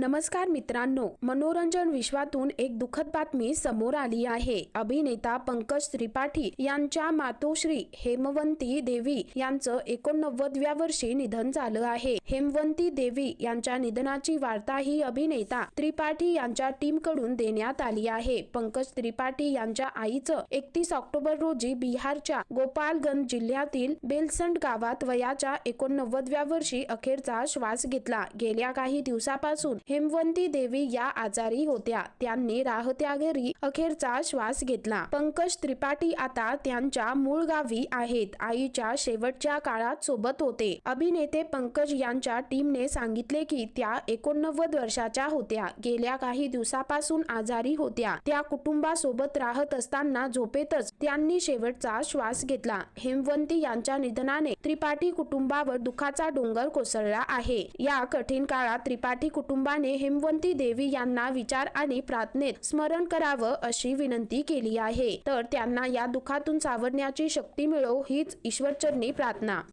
नमस्कार मित्रांनो मनोरंजन विश्वातून एक दुःखद बातमी समोर आली आहे. अभिनेता पंकज त्रिपाठी यांच्या मातोश्री हेमवंती देवी यांचं एकोणनव्वदव्या वर्षी निधन झालं आहे. हेमवंती देवी यांच्या निधनाची वार्ता ही अभिनेता त्रिपाठी यांच्या टीमकडून देण्यात आली आहे. पंकज त्रिपाठी यांच्या आईचं एकतीस ऑक्टोबर रोजी बिहारच्या गोपालगंज जिल्ह्यातील बेलसंड गावात वयाच्या एकोणनव्वदव्या वर्षी अखेरचा श्वास घेतला. गेल्या काही दिवसापासून हेमवंती देवी या आजारी होत्या. त्यांनी राहत्या घरी अखेरचा श्वास घेतला. पंकज त्रिपाठी आता त्यांच्या मूळ गावी आहेत. आईच्या शेवटच्या काळात सोबत होते. अभिनेते पंकज यांच्या टीमने सांगितले की त्या एकोणनव्वद वर्षाच्या होत्या. गेल्या काही दिवसापासून आजारी होत्या. त्या कुटुंबासोबत राहत असताना झोपेतच त्यांनी शेवटचा श्वास घेतला. हेमवंती यांच्या निधनाने त्रिपाठी कुटुंबावर दुःखाचा डोंगर कोसळला आहे. या कठीण काळात त्रिपाठी कुटुंबाने हेमवंती देवी यांना विचार आणि प्रार्थनेत स्मरण करावं अशी विनंती केली आहे. तर त्यांना या दुःखातून सावरण्याची शक्ती मिळो हीच ईश्वरचरणी प्रार्थना.